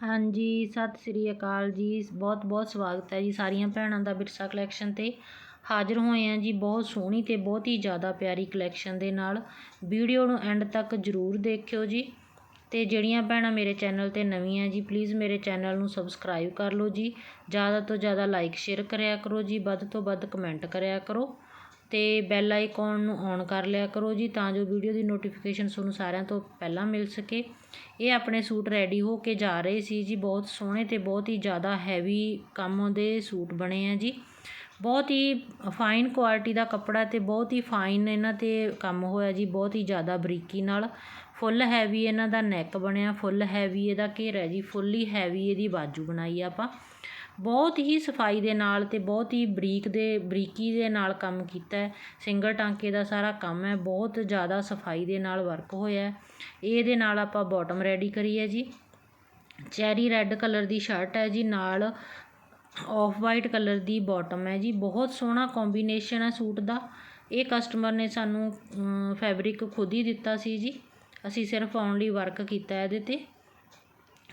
ਹਾਂਜੀ, ਸਤਿ ਸ੍ਰੀ ਅਕਾਲ ਜੀ। ਬਹੁਤ ਬਹੁਤ ਸਵਾਗਤ ਹੈ ਜੀ ਸਾਰੀਆਂ ਭੈਣਾਂ ਦਾ ਵਿਰਸਾ ਕਲੈਕਸ਼ਨ ਤੇ। ਹਾਜ਼ਰ ਹੋਏ ਹਾਂ ਜੀ ਬਹੁਤ ਸੋਹਣੀ ਤੇ ਬਹੁਤ ਹੀ ਜ਼ਿਆਦਾ ਪਿਆਰੀ ਕਲੈਕਸ਼ਨ ਦੇ ਨਾਲ। ਵੀਡੀਓ ਨੂੰ ਐਂਡ ਤੱਕ ਜ਼ਰੂਰ ਦੇਖਿਓ ਜੀ। ਤੇ ਜਿਹੜੀਆਂ ਭੈਣਾਂ ਮੇਰੇ ਚੈਨਲ ਤੇ ਨਵੀਆਂ ਜੀ ਪਲੀਜ਼ ਮੇਰੇ ਚੈਨਲ ਨੂੰ ਸਬਸਕ੍ਰਾਈਬ ਕਰ ਲਓ ਜੀ। ਜ਼ਿਆਦਾ ਤੋਂ ਜ਼ਿਆਦਾ ਲਾਈਕ ਸ਼ੇਅਰ ਕਰਿਆ ਕਰੋ ਜੀ। ਵੱਧ ਤੋਂ ਵੱਧ ਕਮੈਂਟ ਕਰਿਆ ਕਰੋ। ਅਤੇ ਬੈਲ ਆਈਕੋਨ ਨੂੰ ਔਨ ਕਰ ਲਿਆ ਕਰੋ ਜੀ ਤਾਂ ਜੋ ਵੀਡੀਓ ਦੀ ਨੋਟੀਫਿਕੇਸ਼ਨ ਤੁਹਾਨੂੰ ਸਾਰਿਆਂ ਤੋਂ ਪਹਿਲਾਂ ਮਿਲ ਸਕੇ। ਇਹ ਆਪਣੇ ਸੂਟ ਰੈਡੀ ਹੋ ਕੇ ਜਾ ਰਹੇ ਸੀ ਜੀ। ਬਹੁਤ ਸੋਹਣੇ ਅਤੇ ਬਹੁਤ ਹੀ ਜ਼ਿਆਦਾ ਹੈਵੀ ਕੰਮ ਦੇ ਸੂਟ ਬਣੇ ਆ ਜੀ। ਬਹੁਤ ਹੀ ਫਾਈਨ ਕੁਆਲਿਟੀ ਦਾ ਕੱਪੜਾ ਅਤੇ ਬਹੁਤ ਹੀ ਫਾਈਨ ਇਹਨਾਂ ਤੇ ਕੰਮ ਹੋਇਆ ਜੀ। ਬਹੁਤ ਹੀ ਜ਼ਿਆਦਾ ਬਰੀਕੀ ਨਾਲ। ਫੁੱਲ ਹੈਵੀ ਇਹਨਾਂ ਦਾ ਨੈਕ ਬਣਿਆ। ਫੁੱਲ ਹੈਵੀ ਇਹਦਾ ਘੇਰਾ ਜੀ। ਫੁੱਲੀ ਹੈਵੀ ਇਹਦੀ ਬਾਜੂ ਬਣਾਈ ਆਪਾਂ। ਬਹੁਤ ਹੀ ਸਫ਼ਾਈ ਦੇ ਨਾਲ ਅਤੇ ਬਹੁਤ ਹੀ ਬਰੀਕ ਦੇ, ਬਰੀਕੀ ਦੇ ਨਾਲ ਕੰਮ ਕੀਤਾ ਸਿੰਗਲ ਟਾਂਕੇ ਦਾ ਸਾਰਾ ਕੰਮ ਹੈ। ਬਹੁਤ ਜ਼ਿਆਦਾ ਸਫ਼ਾਈ ਦੇ ਨਾਲ ਵਰਕ ਹੋਇਆ ਇਹਦੇ ਨਾਲ ਆਪਾਂ ਬੋਟਮ ਰੈਡੀ ਕਰੀ ਹੈ ਜੀ। ਚੈਰੀ ਰੈੱਡ ਕਲਰ ਦੀ ਸ਼ਰਟ ਹੈ ਜੀ। ਨਾਲ ਆਫ ਵਾਈਟ ਕਲਰ ਦੀ ਬਾਟਮ ਹੈ ਜੀ। ਬਹੁਤ ਸੋਹਣਾ ਕੰਬੀਨੇਸ਼ਨ ਹੈ ਸੂਟ ਦਾ। ਇਹ ਕਸਟਮਰ ਨੇ ਸਾਨੂੰ ਫੈਬਰਿਕ ਖੁਦ ਹੀ ਦਿੱਤਾ ਸੀ ਜੀ। ਅਸੀਂ ਸਿਰਫ ਓਨਲੀ ਵਰਕ ਕੀਤਾ ਇਹਦੇ ਤੇ।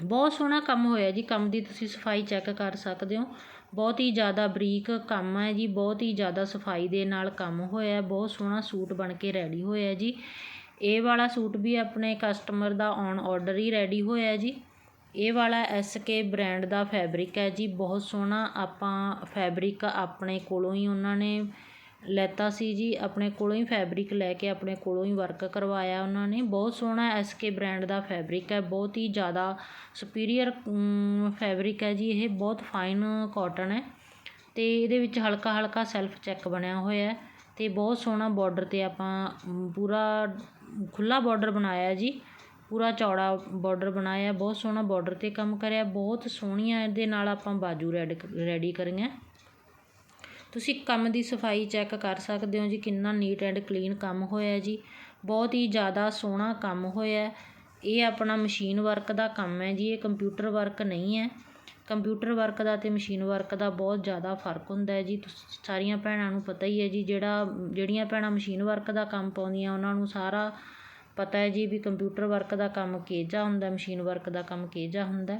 ਬਹੁਤ ਸੋਹਣਾ ਕੰਮ ਹੋਇਆ ਜੀ, ਕੰਮ ਦੀ ਤੁਸੀਂ ਸਫ਼ਾਈ ਚੈੱਕ ਕਰ ਸਕਦੇ ਹੋ। ਬਹੁਤ ਹੀ ਜ਼ਿਆਦਾ ਬਰੀਕ ਕੰਮ ਹੈ ਜੀ, ਬਹੁਤ ਹੀ ਜ਼ਿਆਦਾ ਸਫ਼ਾਈ ਦੇ ਨਾਲ ਕੰਮ ਹੋਇਆ ਬਹੁਤ ਸੋਹਣਾ ਸੂਟ ਬਣ ਕੇ ਰੈਡੀ ਹੋਇਆ ਜੀ। ਇਹ ਵਾਲਾ ਸੂਟ ਵੀ ਆਪਣੇ ਕਸਟਮਰ ਦਾ ਔਨ ਆਰਡਰ ਹੀ ਰੈਡੀ ਹੋਇਆ ਜੀ। ਇਹ ਵਾਲਾ ਐਸ ਕੇ ਬ੍ਰਾਂਡ ਦਾ ਫੈਬਰਿਕ ਹੈ ਜੀ, ਬਹੁਤ ਸੋਹਣਾ ਆਪਾਂ ਫੈਬਰਿਕ ਆਪਣੇ ਕੋਲੋਂ ਹੀ ਉਹਨਾਂ ਨੇ ਲੈਤਾ ਸੀ ਜੀ, ਆਪਣੇ ਕੋਲੋਂ ਹੀ ਫੈਬਰਿਕ ਲੈ ਕੇ, ਆਪਣੇ ਕੋਲੋਂ ਹੀ ਵਰਕ ਕਰਵਾਇਆ ਉਹਨਾਂ ਨੇ। ਬਹੁਤ ਸੋਹਣਾ ਐਸ ਕੇ ਬ੍ਰੈਂਡ ਦਾ ਫੈਬਰਿਕ ਹੈ, ਬਹੁਤ ਹੀ ਜ਼ਿਆਦਾ ਸੁਪੀਰੀਅਰ ਫੈਬਰਿਕ ਹੈ ਜੀ ਇਹ, ਬਹੁਤ ਫਾਈਨ ਕੋਟਨ ਹੈ। ਅਤੇ ਇਹਦੇ ਵਿੱਚ ਹਲਕਾ ਹਲਕਾ ਸੈਲਫ ਚੈੱਕ ਬਣਿਆ ਹੋਇਆ ਅਤੇ ਬਹੁਤ ਸੋਹਣਾ ਬਾਰਡਰ ਤੇ ਆਪਾਂ ਪੂਰਾ ਖੁੱਲ੍ਹਾ ਬਾਰਡਰ ਬਣਾਇਆ ਜੀ। ਪੂਰਾ ਚੌੜਾ ਬਾਰਡਰ ਬਣਾਇਆ, ਬਹੁਤ ਸੋਹਣਾ ਬਾਰਡਰ ਤੇ ਕੰਮ ਕਰਿਆ, ਬਹੁਤ ਸੋਹਣੀਆਂ ਇਹਦੇ ਨਾਲ ਆਪਾਂ ਬਾਜੂ ਰੈਡ ਰੈਡੀ ਕਰੀਆਂ। ਤੁਸੀਂ ਕੰਮ ਦੀ ਸਫ਼ਾਈ ਚੈੱਕ ਕਰ ਸਕਦੇ ਹੋ ਜੀ, ਕਿੰਨਾ ਨੀਟ ਐਂਡ ਕਲੀਨ ਕੰਮ ਹੋਇਆ ਜੀ। ਬਹੁਤ ਹੀ ਜ਼ਿਆਦਾ ਸੋਹਣਾ ਕੰਮ ਹੋਇਆ। ਇਹ ਆਪਣਾ ਮਸ਼ੀਨ ਵਰਕ ਦਾ ਕੰਮ ਹੈ ਜੀ, ਇਹ ਕੰਪਿਊਟਰ ਵਰਕ ਨਹੀਂ ਹੈ। ਕੰਪਿਊਟਰ ਵਰਕ ਦਾ ਅਤੇ ਮਸ਼ੀਨ ਵਰਕ ਦਾ ਬਹੁਤ ਜ਼ਿਆਦਾ ਫ਼ਰਕ ਹੁੰਦਾ ਹੈ ਜੀ। ਸਾਰੀਆਂ ਭੈਣਾਂ ਨੂੰ ਪਤਾ ਹੀ ਹੈ ਜੀ, ਜਿਹੜਾ, ਜਿਹੜੀਆਂ ਭੈਣਾਂ ਮਸ਼ੀਨ ਵਰਕ ਦਾ ਕੰਮ ਪਾਉਂਦੀਆਂ, ਉਹਨਾਂ ਨੂੰ ਸਾਰਾ ਪਤਾ ਹੈ ਜੀ ਵੀ ਕੰਪਿਊਟਰ ਵਰਕ ਦਾ ਕੰਮ ਕਿਹੋ ਹੁੰਦਾ ਮਸ਼ੀਨ ਵਰਕ ਦਾ ਕੰਮ ਕਿਹੋ ਹੁੰਦਾ।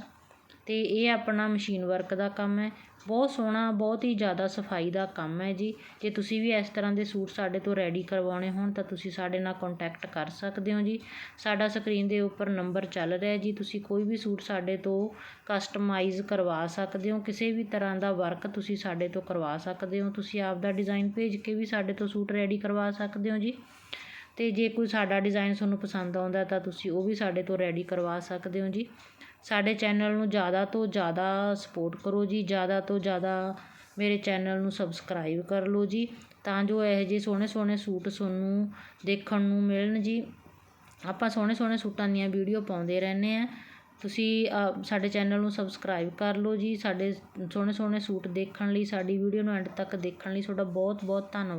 ਅਤੇ ਇਹ ਆਪਣਾ ਮਸ਼ੀਨ ਵਰਕ ਦਾ ਕੰਮ ਹੈ। ਬਹੁਤ ਸੋਹਣਾ, ਬਹੁਤ ਹੀ ਜ਼ਿਆਦਾ ਸਫ਼ਾਈ ਦਾ ਕੰਮ ਹੈ ਜੀ। ਜੇ ਤੁਸੀਂ ਵੀ ਇਸ ਤਰ੍ਹਾਂ ਦੇ ਸੂਟ ਸਾਡੇ ਤੋਂ ਰੈਡੀ ਕਰਵਾਉਣੇ ਹੋਣ, ਤਾਂ ਤੁਸੀਂ ਸਾਡੇ ਨਾਲ ਕੋਂਟੈਕਟ ਕਰ ਸਕਦੇ ਹੋ ਜੀ। ਸਾਡਾ ਸਕਰੀਨ ਦੇ ਉੱਪਰ ਨੰਬਰ ਚੱਲ ਰਿਹਾ ਜੀ। ਤੁਸੀਂ ਕੋਈ ਵੀ ਸੂਟ ਸਾਡੇ ਤੋਂ ਕਸਟਮਾਈਜ਼ ਕਰਵਾ ਸਕਦੇ ਹੋ। ਕਿਸੇ ਵੀ ਤਰ੍ਹਾਂ ਦਾ ਵਰਕ ਤੁਸੀਂ ਸਾਡੇ ਤੋਂ ਕਰਵਾ ਸਕਦੇ ਹੋ। ਤੁਸੀਂ ਆਪ ਦਾ ਡਿਜ਼ਾਈਨ ਭੇਜ ਕੇ ਵੀ ਸਾਡੇ ਤੋਂ ਸੂਟ ਰੈਡੀ ਕਰਵਾ ਸਕਦੇ ਹੋ ਜੀ। ਅਤੇ ਜੇ ਕੋਈ ਸਾਡਾ ਡਿਜ਼ਾਇਨ ਤੁਹਾਨੂੰ ਪਸੰਦ ਆਉਂਦਾ ਤਾਂ ਤੁਸੀਂ ਉਹ ਵੀ ਸਾਡੇ ਤੋਂ ਰੈਡੀ ਕਰਵਾ ਸਕਦੇ ਹੋ ਜੀ। ਸਾਡੇ ਚੈਨਲ ਨੂੰ ਜ਼ਿਆਦਾ ਤੋਂ ਜ਼ਿਆਦਾ ਸਪੋਰਟ ਕਰੋ ਜੀ, ਜ਼ਿਆਦਾ ਤੋਂ ਜ਼ਿਆਦਾ ਮੇਰੇ ਚੈਨਲ ਨੂੰ ਸਬਸਕ੍ਰਾਈਬ ਕਰ ਲਓ ਜੀ, ਤਾਂ ਜੋ ਇਹੋ ਜਿਹੇ ਸੋਹਣੇ ਸੋਹਣੇ ਸੂਟ ਤੁਹਾਨੂੰ ਦੇਖਣ ਨੂੰ ਮਿਲਣ ਜੀ। ਆਪਾਂ ਸੋਹਣੇ ਸੋਹਣੇ ਸੂਟਾਂ ਦੀਆਂ ਵੀਡੀਓ ਪਾਉਂਦੇ ਰਹਿੰਦੇ ਹਾਂ। ਤੁਸੀਂ ਸਾਡੇ ਚੈਨਲ ਨੂੰ ਸਬਸਕ੍ਰਾਈਬ ਕਰ ਲਓ ਜੀ। ਸਾਡੇ ਸੋਹਣੇ ਸੋਹਣੇ ਸੂਟ ਦੇਖਣ ਲਈ, ਸਾਡੀ ਵੀਡੀਓ ਨੂੰ ਐਂਡ ਤੱਕ ਦੇਖਣ ਲਈ ਤੁਹਾਡਾ ਬਹੁਤ ਬਹੁਤ ਧੰਨਵਾਦ।